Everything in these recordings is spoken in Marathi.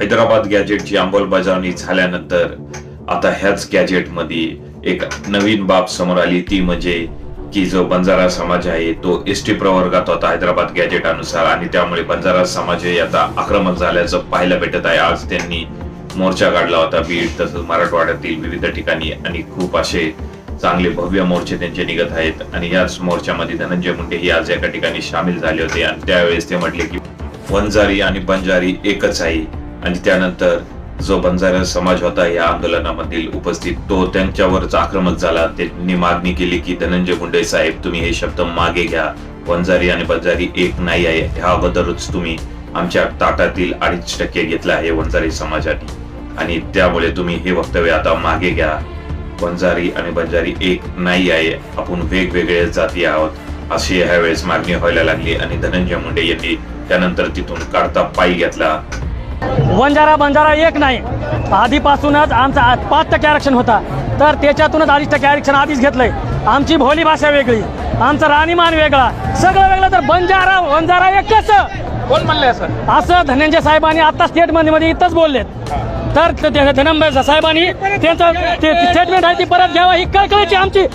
हैदराबाद गॅजेटची अंमलबजावणी झाल्यानंतर आता ह्याच गॅजेटमध्ये एक नवीन बाब समोर आली. ती म्हणजे की जो बंजारा समाज आहे तो एस टी प्रवर्गात होता हैदराबाद गॅजेटानुसार आणि त्यामुळे बंजारा समाज हे आता आक्रमक झाल्याचं पाहायला भेटत आहे. आज त्यांनी मोर्चा काढला होता. बीड तसंच मराठवाड्यातील विविध ठिकाणी आणि खूप असे चांगले भव्य मोर्चे त्यांचे निघत आहेत आणि याच मोर्चामध्ये धनंजय मुंडे ही आज एका ठिकाणी सामील झाले होते. आणि त्यावेळेस ते म्हटले की वंजारी आणि बंजारी एकच आहे. आणि त्यानंतर जो बंजारा समाज होता या आंदोलनामधील उपस्थित तो त्यांच्यावरच आक्रमक झाला. त्यांनी मागणी केली की धनंजय मुंडे साहेब तुम्ही हे शब्द मागे घ्या. वंजारी आणि बंजारी एक नाही आहे. ह्या अगोदरच तुम्ही आमच्या ताटातील अडीच टक्के घेतला आहे वंजारी समाजाने. आणि त्यामुळे तुम्ही हे वक्तव्य आता मागे घ्या. वंजारी आणि बंजारी एक नाही आहे. आपण वेगवेगळे जाती आहोत. अशी ह्यावेळेस मागणी व्हायला लागली आणि धनंजय मुंडे यांनी त्यानंतर तिथून काढता पायी घेतला. वंजारा बंजारा एक नाही. आधीपासूनच आमचा पाच टक्के आरक्षण होता. तर त्याच्यातूनच अडीच टक्के आरक्षण आधीच घेतलंय. आमची भोली भाषा वेगळी. आमचा राहणीमान वेगळा. सगळं वेगळं. तर बंजारा वंजारा एकच कोण म्हणलंय असं? असं धनंजय साहेबांनी आता स्टेटमध्ये मध्ये इथंच बोललेत. तर धनंजय साहेबांनी त्यांचं स्टेटमेंट आहे ती परत घ्यावा. ही कळकळीची आमची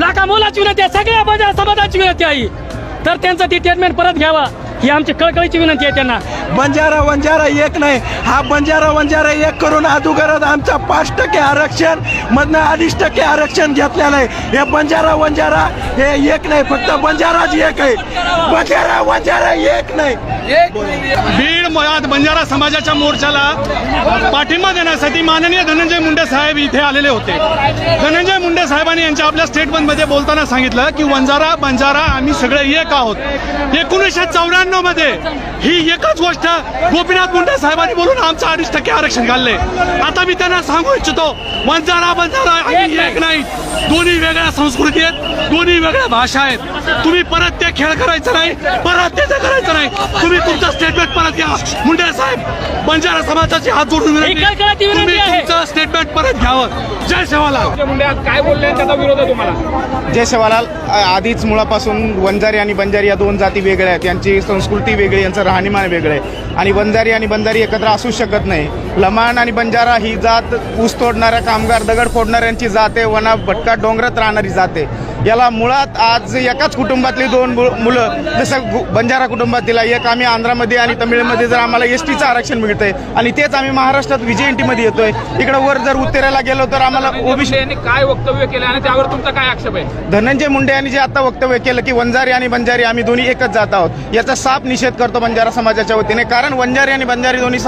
लाखा मोलाची विनंती आहे. सगळ्या बंजारा समाजाची विनंती आहे. तर त्यांचं ती स्टेटमेंट परत घ्यावा. ही आमची कळकळीची विनंती आहे त्यांना. बंजारा वंजारा एक नाही. हा बंजारा वंजारा एक करून अदुगरच आमचा पाच टक्के आरक्षण मधनं अडीच टक्के आरक्षण घेतलेलं आहे. हे बंजारा वंजारा हे एक नाही फक्त बंजाराच एक आहे. बंजारा वंजारा एक नाही. बीड मुळात बंजारा समाजाच्या मोर्चाला पाठिंबा देण्यासाठी माननीय धनंजय मुंडे साहेब इथे आलेले होते. धनंजय साहेबांनी यांच्या आपल्या स्टेटमेंटमध्ये बोलताना सांगितलं की वंजारा बंजारा आम्ही सगळे एक आहोत. एकोणीसशे चौऱ्याण्णवमध्ये ही एकच गोष्ट गोपीनाथ मुंडे साहेबांनी बोलून आमचं अडीच टक्के आरक्षण घालले आता मी त्यांना सांगू इच्छितो वंजारा बंजारा आम्ही एक नाही. दोन्ही वेगळ्या संस्कृती आहेत दोन्ही वेगळ्या भाषा आहेत. तुम्ही परत ते खेळ करायचं नाही परत ते करायचं नाही. तुम्ही तुमचं स्टेटमेंट परत घ्या. मुंडे साहेब बंजारा समाजाची हात जोडून. तुमचं स्टेटमेंट परत घ्यावं. जय सेवालाल मुंडे आज काय बोलले? त्याचा विरोध आहे तुम्हाला? जय सेवालाल आधीच मुळापासून वंजारी आणि बंजारी या दोन जाती वेगळ्या आहेत. यांची संस्कृती वेगळी यांचं राहणीमान वेगळं आहे. आणि वंजारी आणि बंजारी एकत्र असू शकत नाही. लमाण आणि बंजारा ही जात ऊस तोडणाऱ्या कामगार दगड फोडणाऱ्यांची जात आहे वना भटका डोंगरात राहणारी जात आहे. याला मुळात आज एकाच कुटुंबातली दोन मुलं जसं बंजारा कुटुंबातील एक आम्ही आंध्रामध्ये आणि तमिळमध्ये जर आम्हाला एस टीचं आरक्षण मिळतंय. आणि तेच आम्ही महाराष्ट्रात मध्ये येतोय. इकडं वर जर उत्तरेला गेलो तर आम्हाला ओबीसी यांनी काय वक्तव्य केलं आणि त्यावर तुमचा काय आक्षेप आहे? धनंजय मुंडे यांनी जे आता वक्तव्य केलं की वंजारी आणि बंजारी आम्ही दोन्ही एकच जात आहोत. याचा साफ निषेध करतो बंजारा समाजाच्या वतीने. कारण वंजारी आणि बंजारी दोन्ही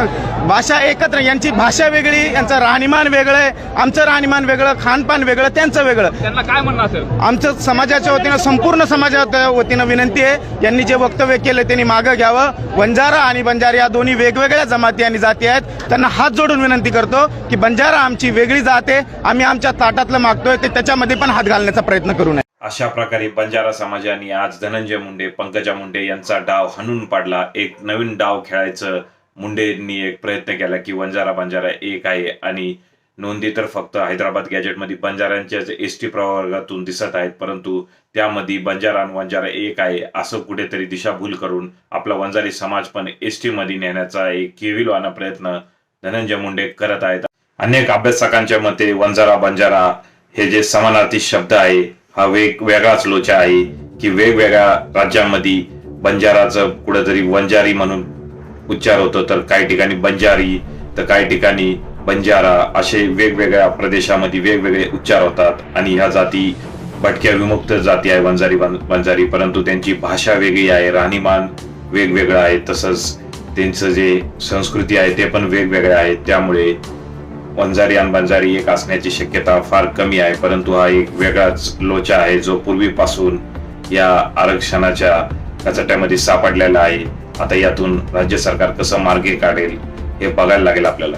भाषा एकत्र यांची भाषा वेगळी यांचं राहणीमान वेगळं आहे. आमचं राहणीमान वेगळं खानपान वेगळं त्यांचं वेगळं. त्यांना काय म्हणणं असेल? आमचं समाजाच्या वतीनं संपूर्ण समाजाच्या वतीनं विनंती आहे. यांनी जे वक्तव्य केलं त्यांनी मागं घ्यावं. बंजारा आणि बंजारा या दोन्ही वेगवेगळ्या जमाती आणि जाती आहेत. त्यांना हात जोडून विनंती करतो की बंजारा आमची वेगळी जात आहे. आम्ही आमच्या ताटातलं मागतोय. ते त्याच्यामध्ये पण हात घालण्याचा प्रयत्न करू नये. अशा प्रकारे बंजारा समाजाने आज धनंजय मुंडे पंकजा मुंडे यांचा डाव हाणून पाडला. एक नवीन डाव खेळायचं मुंडेंनी एक प्रयत्न केला की वंजारा बंजारा एक आहे आणि नोंदी तर फक्त हैदराबाद गॅजेटमध्ये बंजाऱ्यांच्या एस टी प्रवर्गातून दिसत आहेत परंतु त्यामध्ये बंजारा वंजारा एक आहे असं कुठेतरी दिशाभूल करून आपला वंजारी समाज पण एस टीमध्ये नेण्याचा एक केविलवाना प्रयत्न धनंजय मुंडे करत आहेत. अनेक अभ्यासकांच्या मते वंजारा बंजारा हे जे समानार्थी शब्द आहे हा वेग वेगळाच लोचा आहे की वेगवेगळ्या राज्यांमध्ये बंजाराचं कुठेतरी वंजारी म्हणून उच्चार होतो तर काही ठिकाणी बंजारी तर काही ठिकाणी बंजारा असे वेगवेगळ्या प्रदेशामध्ये वेगवेगळे उच्चार होतात. आणि ह्या जाती भटक्या विमुक्त जाती आहे वंजारी बं- बंजारी परंतु त्यांची भाषा वेगळी आहे राहणीमान वेगवेगळं आहे. तसंच त्यांचं जे संस्कृती आहे ते पण वेगवेगळे आहे त्यामुळे वंजारी आणि बंजारी एक असण्याची शक्यता फार कमी आहे. परंतु हा एक वेगळाच लोचा आहे जो पूर्वीपासून या आरक्षणाच्या कचट्यामध्ये सापडलेला आहे. आता यातून राज्य सरकार कसं मार्गे काढेल हे बघायला लागेल आपल्याला.